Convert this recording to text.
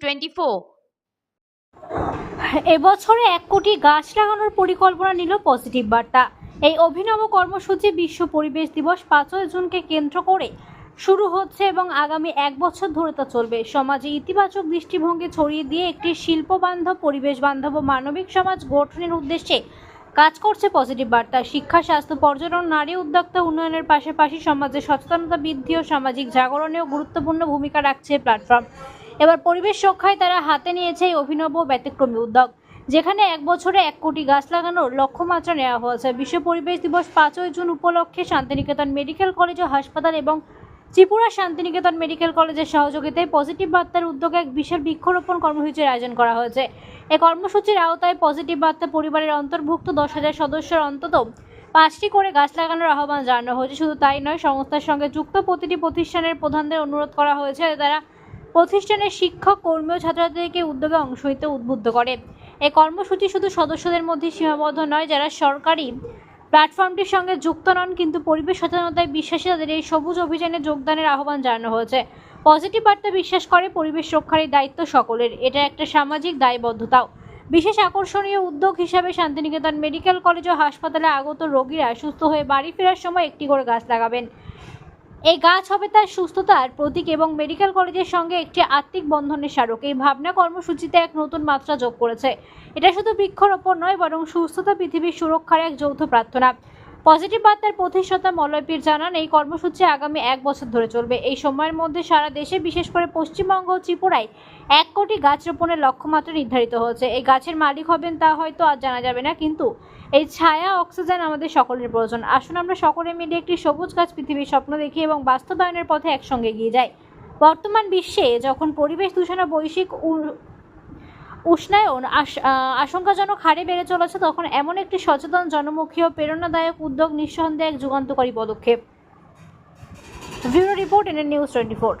Twenty এবছরে এক কোটি গাছ লাগানোর পরিকল্পনা নিল পজিটিভ বার্তা এই অভিনব কর্মসূচি বিশ্ব পরিবেশ দিবস পাঁচই জুনকে কেন্দ্র করে শুরু হচ্ছে এবং আগামী এক বছর ধরে তা চলবে। সমাজে ইতিবাচক দৃষ্টিভঙ্গি ছড়িয়ে দিয়ে একটি শিল্প বান্ধব পরিবেশ বান্ধব ও মানবিক সমাজ গঠনের উদ্দেশ্যে কাজ করছে পজিটিভ বার্তা শিক্ষা, স্বাস্থ্য, পর্যটন, নারী উদ্যোক্তা উন্নয়নের পাশাপাশি সমাজে সচেতনতা বৃদ্ধি ও সামাজিক জাগরণেও গুরুত্বপূর্ণ ভূমিকা রাখছে প্ল্যাটফর্ম এবার পরিবেশ রক্ষায় তারা হাতে নিয়েছে এই অভিনব ব্যতিক্রমী উদ্যোগ, যেখানে এক বছরে এক কোটি গাছ লাগানোর লক্ষ্যমাত্রা নেওয়া হয়েছে। বিশ্ব পরিবেশ দিবস পাঁচই জুন উপলক্ষে শান্তিনিকেতন মেডিকেল কলেজ ও হাসপাতাল এবং ত্রিপুরা শান্তিনিকেতন মেডিকেল কলেজের সহযোগিতায় পজিটিভ বার্তার উদ্যোগে এক বিশাল বৃক্ষরোপণ কর্মসূচির আয়োজন করা হয়েছে। এ কর্মসূচির আওতায় পজিটিভ বার্তা পরিবারের অন্তর্ভুক্ত দশ হাজার সদস্যের অন্তত পাঁচটি করে গাছ লাগানোর আহ্বান জানানো হয়েছে। শুধু তাই নয়, সংস্থার সঙ্গে যুক্ত প্রতিটি প্রতিষ্ঠানের প্রধানদের অনুরোধ করা হয়েছে। তারা প্রতিষ্ঠানের শিক্ষক, কর্মী ও ছাত্রছাত্রীদেরকে উদ্যোগে অংশ নিতে উদ্বুদ্ধ করে। এই কর্মসূচি শুধু সদস্যদের মধ্যে সীমাবদ্ধ নয়, যারা সরকারি প্ল্যাটফর্মটির সঙ্গে যুক্ত নন, কিন্তু পরিবেশ সচেতনতায় বিশ্বাসী, তাদের এই সবুজ অভিযানে যোগদানের আহ্বান জানানো হয়েছে। পজিটিভ বার্তা বিশ্বাস করে পরিবেশ রক্ষার এই দায়িত্ব সকলের। এটা একটা সামাজিক দায়বদ্ধতাও বিশেষ আকর্ষণীয় উদ্যোগ হিসাবে শান্তিনিকেতন মেডিকেল কলেজ ও হাসপাতালে আগত রোগীরা সুস্থ হয়ে বাড়ি ফেরার সময় একটি করে গাছ লাগাবেন। এই গাছ হবে তার সুস্থতার প্রতীক এবং মেডিকেল কলেজের সঙ্গে একটি আর্থিক বন্ধনের স্মারক। এই ভাবনা কর্মসূচিতে এক নতুন মাত্রা যোগ করেছে। এটা শুধু বৃক্ষরোপণ নয়, বরং সুস্থতা, পৃথিবীর সুরক্ষার এক যৌথ প্রার্থনা। পজিটিভ বার্তার প্রতিষ্ঠাতা মলয়পীর জানান, এই কর্মসূচি আগামী এক বছর ধরে চলবে। এই সময়ের মধ্যে সারা দেশে, বিশেষ করে পশ্চিমবঙ্গ ও ত্রিপুরায় এক কোটি গাছ রোপণের লক্ষ্যমাত্রা নির্ধারিত হয়েছে। এই গাছের মালিক হবেন তা হয়তো আর জানা যাবে না, কিন্তু এই ছায়া, অক্সিজেন আমাদের সকলের প্রয়োজন। আসুন আমরা সকলে মিলে একটি সবুজ গাছ পৃথিবীর স্বপ্ন দেখি এবং বাস্তবায়নের পথে একসঙ্গে এগিয়ে যাই। বর্তমান বিশ্বে যখন পরিবেশ দূষণ ও বৈশ্বিক উষ্ণায়ন আশ- আশঙ্কাজনক হারে বেড়ে চলেছে, তখন এমন একটি সচেতন, জনমুখী ও প্রেরণাদায়ক উদ্যোগ নিঃসন্দেহে এক যুগান্তকারী পদক্ষেপ। Bureau report N news twenty four.